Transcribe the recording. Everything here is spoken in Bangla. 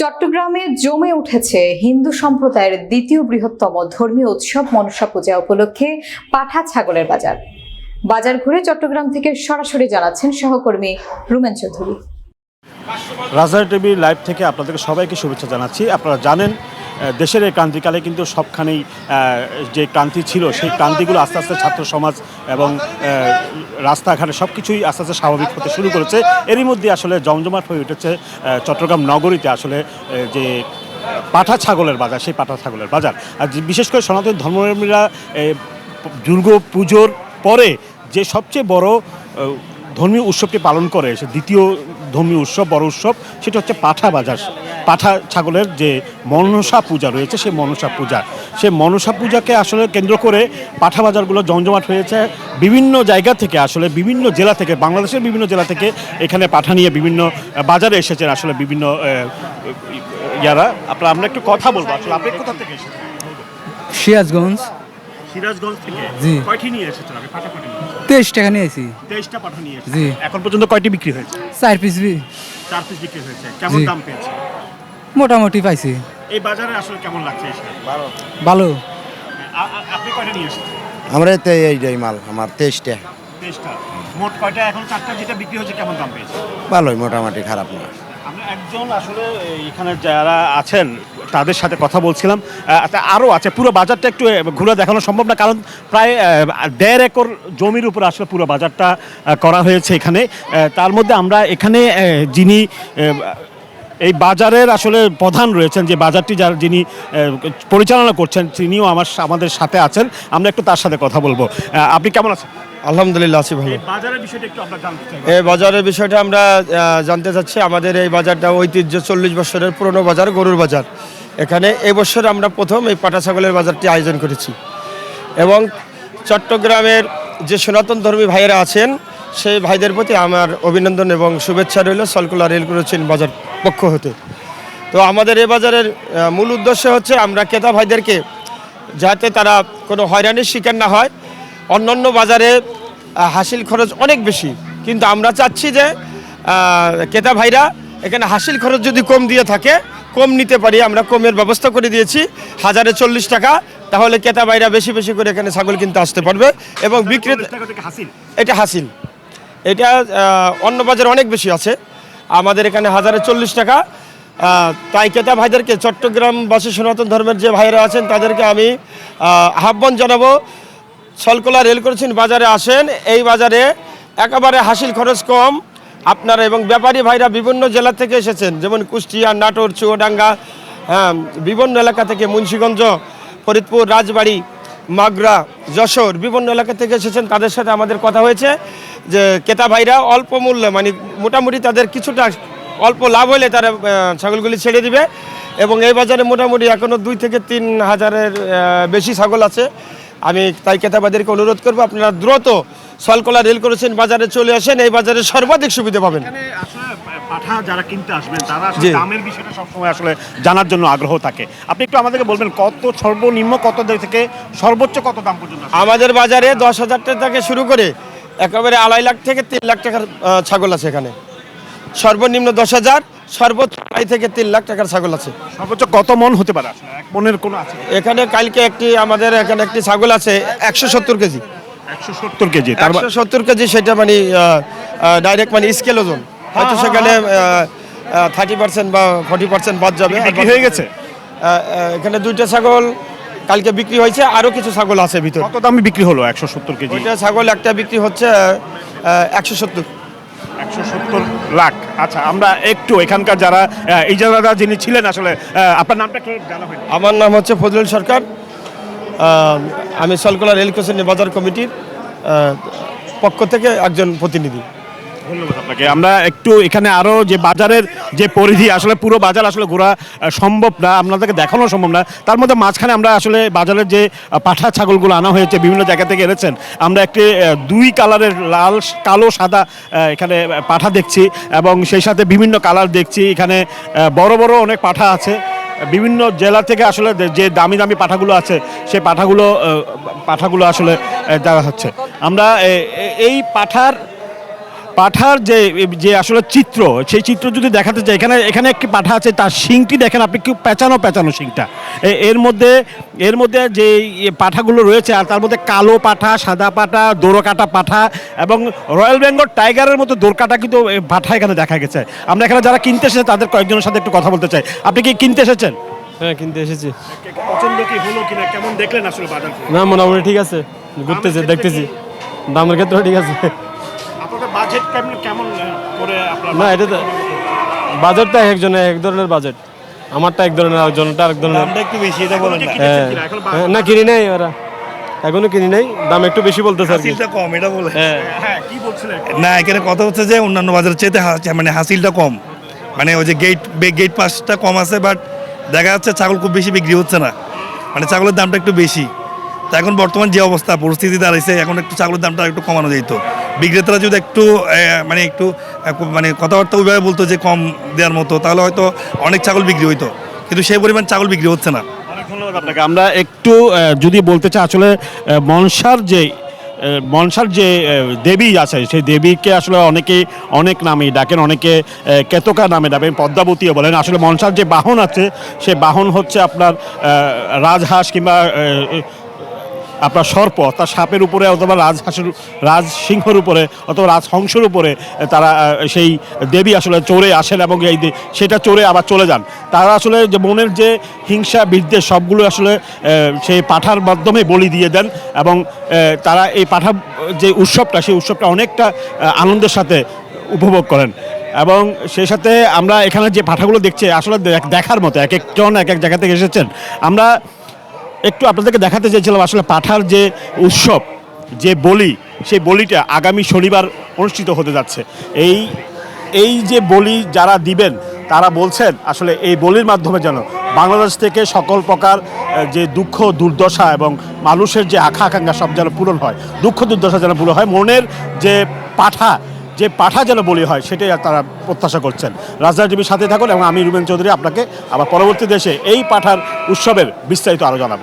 চট্টগ্রামে জমে উঠেছে হিন্দু সম্প্রদায়ের দ্বিতীয় বৃহত্তম ধর্মীয় উৎসব মনসা পূজা উপলক্ষে পাঠা ছাগলের বাজার। বাজার ঘুরে চট্টগ্রাম থেকে সরাসরি জানাচ্ছেন সহকর্মী রুমেন চৌধুরী। রাজধানী টিভি লাইভ থেকে আপনাদেরকে সবাইকে শুভেচ্ছা জানাচ্ছি। আপনারা জানেন দেশের এই ক্রান্তিকালে কিন্তু সবখানেই যে ক্রান্তি ছিল, সেই ক্রান্তিগুলো আস্তে আস্তে ছাত্র সমাজ এবং রাস্তাঘাটে সব কিছুই আস্তে আস্তে স্বাভাবিক হতে শুরু করেছে। এরই মধ্যে আসলে জমজমাট হয়ে উঠেছে চট্টগ্রাম নগরীতে আসলে যে পাঠা ছাগলের বাজার, সেই পাঠা ছাগলের বাজার। আর বিশেষ করে সনাতন ধর্মপ্রেমীরা দুর্গা পুজোর পরে যে সবচেয়ে বড় ধর্মীয় উৎসবটি পালন করে, সে দ্বিতীয় ধর্মীয় উৎসব, বড় উৎসব, সেটা হচ্ছে পাঠা বাজার। পাঠা ছাগলের যে মনসা পূজা রয়েছে সেই মনসা পূজা। সেই মনসা পূজাকে আসলে কেন্দ্র করে পাঠা বাজারগুলো জমজমাট হয়েছে। বিভিন্ন জায়গা থেকে আসলে বিভিন্ন জেলা থেকে বাংলাদেশের বিভিন্ন জেলা থেকে এখানে পাঠা নিয়ে বিভিন্ন বাজারে এসেছেন আসলে বিভিন্ন ইয়ারা। আপনার আমরা একটু কথা বলব আসলে। আপনি কোথা থেকে এসেছেন? সিরাজগঞ্জ। সিরাজগঞ্জ থেকে? জি। কয়টি নিয়ে এসেছেন আপনি পাঠা কয়টি তেইশ টাকা নিয়েছি। তেইশটা পাঠা নিয়ে জি। এখন পর্যন্ত কয়টি বিক্রি হয়েছে? চার পিস চার পিস বিক্রি হয়েছে। কেমন দাম পেয়েছে? মোটামুটি পাইছি। এই বাজারে আসলে কেমন লাগছে এসে ভালো। আ- আপনি কয়টা নিয়ে এসেছেন আমরা তো এইটাই মাল আমার তেইশটা। তেইশটা। মোট কয়টা? এখন চারটা যেটা বিক্রি হচ্ছে কেমন দাম পেয়েছে? ভালোই মোটামুটি খারাপ না। আমরা একজন আসলে এখানে যারা আছেন তাদের সাথে কথা বলছিলাম। আরও আছে পুরো বাজারটা একটু ঘুরে দেখানো সম্ভব না কারণ প্রায় দেড় একর জমির উপর আসলে পুরো বাজারটা করা হয়েছে এখানে। তার মধ্যে আমরা এখানে যিনি এই বাজারের আসলে প্রধান রয়েছেন যে বাজারটি যার যিনি পরিচালনা করছেন তিনিও আমার আমাদের সাথে আছেন। আমরা একটু তার সাথে কথা বলব। আপনি কেমন আছেন? আলহামদুলিল্লাহ আছি ভালো এই বাজারের বিষয়টা একটু আমরা জানতে এই বাজারের বিষয়টা আমরা জানতে চাচ্ছি আমাদের এই বাজারটা ঐতিহ্য চল্লিশ বছরের পুরনো বাজার গরুর বাজার। এখানে এই বছর আমরা প্রথম এই পাটা ছাগলের বাজারটি আয়োজন করেছি। এবং চট্টগ্রামের যে সনাতন ধর্মী ভাইয়েরা আছেন সেই ভাইদের প্রতি আমার অভিনন্দন এবং শুভেচ্ছা রইল সলকুলা রেল করেছেন বাজার পক্ষ হতে। তো আমাদের এ বাজারের মূল উদ্দেশ্য হচ্ছে আমরা ক্রেতা ভাইদেরকে যাতে তারা কোনো হয়রানির শিকার না হয়। অন্যান্য বাজারে হাসিল খরচ অনেক বেশি। কিন্তু আমরা চাচ্ছি যে ক্রেতা ভাইরা এখানে হাসিল খরচ যদি কম দিয়ে থাকে কম নিতে পারি আমরা কমের ব্যবস্থা করে দিয়েছি হাজারে চল্লিশ টাকা তাহলে ক্রেতা ভাইরা বেশি বেশি করে এখানে ছাগল কিনতে আসতে পারবে এবং বিক্রেতা এটা হাসিল। এটা অন্য বাজারে অনেক বেশি আছে। আমাদের এখানে হাজারে চল্লিশ টাকা। তাই ক্রেতা ভাইদেরকে চট্টগ্রামবাসী সনাতন ধর্মের যে ভাইরা আছেন, তাদেরকে আমি আহ্বান জানাব। সলকলা রেল করেছেন, বাজারে আসেন। এই বাজারে একেবারে হাসিল খরচ কম। আপনারা এবং ব্যাপারী ভাইরা বিভিন্ন জেলা থেকে এসেছেন, যেমন কুষ্টিয়া, নাটোর, চুয়াডাঙ্গা হ্যাঁ বিভিন্ন এলাকা থেকে মুন্সীগঞ্জ, ফরিদপুর, রাজবাড়ি, মাগরা, যশোর, বিভিন্ন এলাকা থেকে এসেছেন। তাদের সাথে আমাদের কথা হয়েছে। যে ক্রেতা ভাইরা অল্প মূল্যে মানে মোটামুটি তাদের কিছুটা অল্প লাভ হলে তারা ছাগলগুলি ছেড়ে দিবে। এবং এই বাজারে মোটামুটি এখনও দুই থেকে তিন হাজারের বেশি ছাগল আছে। আমি তাই ক্রেতাবাদেরকে অনুরোধ করব আপনারা দ্রুত সলকলা রেল করেছেন বাজারে চলে আসেন। এই বাজারে সর্বাধিক সুবিধা পাবেন। পাঠা যারা কিনতে আসবেন তারা দামের বিষয়টা সবসময় আসলে জানার জন্য আগ্রহ থাকে। আপনি একটু আমাদেরকে বলবেন কত সর্বনিম্ন কত থেকে সর্বোচ্চ কত দাম পর্যন্ত আমাদের বাজারে দশ হাজার টাকা থেকে শুরু করে একেবারে আড়াই লাখ থেকে তিন লাখ টাকার ছাগল আছে এখানে। সর্বনিম্ন দশ হাজার সর্বোচ্চ আড়াই থেকে তিন লাখ টাকার ছাগল আছে। সর্বোচ্চ কত মন হতে পারে? এক মনের কোনো আছে? এখানে কালকে একটি আমাদের এখানে একটি ছাগল আছে একশো সত্তর কেজি। একশো সত্তর কেজি তার একশো সত্তর কেজি সেটা মানে ডাইরেক্ট মানে স্কেল ওজন। হয়তো সেখানে থার্টি পার্সেন্ট বা ফর্টি পার্সেন্ট বাদ যাবে। হয়ে গেছে? এখানে দুইটা ছাগল কালকে বিক্রি হয়েছে আরও কিছু ছাগল আছে ভিতরে। কত দামে বিক্রি হলো? একশো সত্তর কেজি। ওইটা ছাগল একটা বিক্রি হচ্ছে একশো সত্তর। একশো সত্তর লাখ। আচ্ছা আমরা একটু এখানকার যারা যারা যিনি ছিলেন আসলে আপনার নামটা জানা আমার নাম হচ্ছে ফজলুল সরকার। আমি সলকলা রেল স্টেশন বাজার কমিটির পক্ষ থেকে একজন প্রতিনিধি। ধন্যবাদ আপনাকে। আমরা একটু এখানে আরও যে বাজারের যে পরিধি, আসলে পুরো বাজার আসলে ঘোরা সম্ভব না, আপনাদেরকে দেখানো সম্ভব না। তার মধ্যে মাঝখানে আমরা আসলে বাজারের যে পাঠা ছাগলগুলো আনা হয়েছে, বিভিন্ন জায়গা থেকে এনেছেন। আমরা একটি দুই কালারের লাল, কালো, সাদা এখানে পাঠা দেখছি এবং সেই সাথে বিভিন্ন কালার দেখছি। এখানে বড় বড় অনেক পাঠা আছে। বিভিন্ন জেলা থেকে আসলে যে- দামি দামি পাঠাগুলো আছে সেই পাঠাগুলো পাঠাগুলো আসলে দেওয়া হচ্ছে। আমরা এই পাঠার পাঠার যে যে আসলে চিত্র সেই চিত্র যদি দেখাতে চাই এখানে এখানে একটি পাঠা আছে তার শিংটি দেখেন আপনি কি পেঁচানো পেঁচানো শিংটা। এর মধ্যে এর মধ্যে যে পাঠাগুলো রয়েছে আর তার মধ্যে কালো পাঠা সাদা পাঠা দোরকাটা পাঠা এবং রয়্যাল বেঙ্গল টাইগারের মতো দোরকাটা কিন্তু পাঠা এখানে দেখা গেছে। আমরা এখানে যারা কিনতে এসেছে তাদের কয়েকজনের সাথে একটু কথা বলতে চাই। আপনি কি কিনতে এসেছেন? হ্যাঁ কিনতে এসেছি। পছন্দ কি হলো কিনা কেমন দেখলেন আসলে বাজার? না মোটামুটি ঠিক আছে। ঘুরতেছি দেখতেছি। দামের ক্ষেত্রে ঠিক আছে। বাজেট কেমন কেমন করে না এটা তো বাজেটটা একজনের এক ধরনের বাজেট আমারটা এক ধরনের আরেকজনটা আরেক ধরনের। একটু বেশি এটা বলেন না। হ্যাঁ। হ্যাঁ, না কিনি নাই ওরা। এখনও কিনি নাই দাম একটু বেশি বলতেছে আর হাসিলটা কম এটা বলে হ্যাঁ। হ্যাঁ কি বলছিলেন না এখানে কথা হচ্ছে যে অন্যান্য বাজারের চেয়ে হা- মানে হাসিলটা কম। মানে ওই যে গেট গেট পাসটা কম আছে বাট দেখা যাচ্ছে ছাগল খুব বেশি বিক্রি হচ্ছে না। মানে ছাগলের দামটা একটু বেশি। তা এখন বর্তমান যে অবস্থা পরিস্থিতি দাঁড়াইছে এখন একটু ছাগলের দামটা একটু কমানো যেত বিক্রেতারা যদি একটু মানে একটু মানে কথাবার্তা ওইভাবে বলতো যে কম দেওয়ার মতো, তাহলে হয়তো অনেক ছাগল বিক্রি হইতো। কিন্তু সেই পরিমাণ ছাগল বিক্রি হচ্ছে না। অনেক ধন্যবাদ আপনাকে। আমরা একটু যদি বলতে চাই, আসলে মনসার যে মনসার যে দেবী আছে, সেই দেবীকে আসলে অনেকে অনেক নামে ডাকেন, অনেকে কেতকা নামে ডাকেন, পদ্মাবতীও বলেন। আসলে মনসার যে বাহন আছে, সে বাহন হচ্ছে আপনার রাজহাঁস কিংবা আপনার সর্প, অর্থাৎ সাপের উপরে অথবা রাজহাঁসের রাজসিংহর উপরে অথবা রাজহংসের উপরে তারা সেই দেবী আসলে চড়ে আসেন এবং এই সেটা চড়ে আবার চলে যান। তারা আসলে যে মনের যে হিংসা, বিদ্বেষ, সবগুলো আসলে সেই পাঠার মাধ্যমে বলি দিয়ে দেন এবং তারা এই পাঠা, যে উৎসবটা, সেই উৎসবটা অনেকটা আনন্দের সাথে উপভোগ করেন। এবং সেই সাথে আমরা এখানে যে পাঠাগুলো দেখছি, আসলে দেখ- দেখার মতো এক একজন এক এক জায়গা থেকে এসেছেন। আমরা একটু আপনাদেরকে দেখাতে চাইছিলাম আসলে পাঠার যে উৎসব, যে বলি, সেই বলিটা আগামী শনিবার অনুষ্ঠিত হতে যাচ্ছে। এই এই যে বলি যারা দিবেন, তারা বলছেন আসলে এই বলির মাধ্যমে যেন বাংলাদেশ থেকে সকল প্রকার যে দুঃখ, দুর্দশা এবং মানুষের যে আশা আকাঙ্ক্ষা সব যেন পূরণ হয়, দুঃখ, দুর্দশা যেন পূরণ হয়, মনের যে পাঠা যে পাঠা যেন বলি হয়, সেটাই তারা প্রত্যাশা করছেন। রাজধানী টিভির সাথে থাকুন এবং আমি রুবেন চৌধুরী আপনাকে আবার পরবর্তী দেশে এই পাঠার উৎসবের বিস্তারিত আরও জানাব।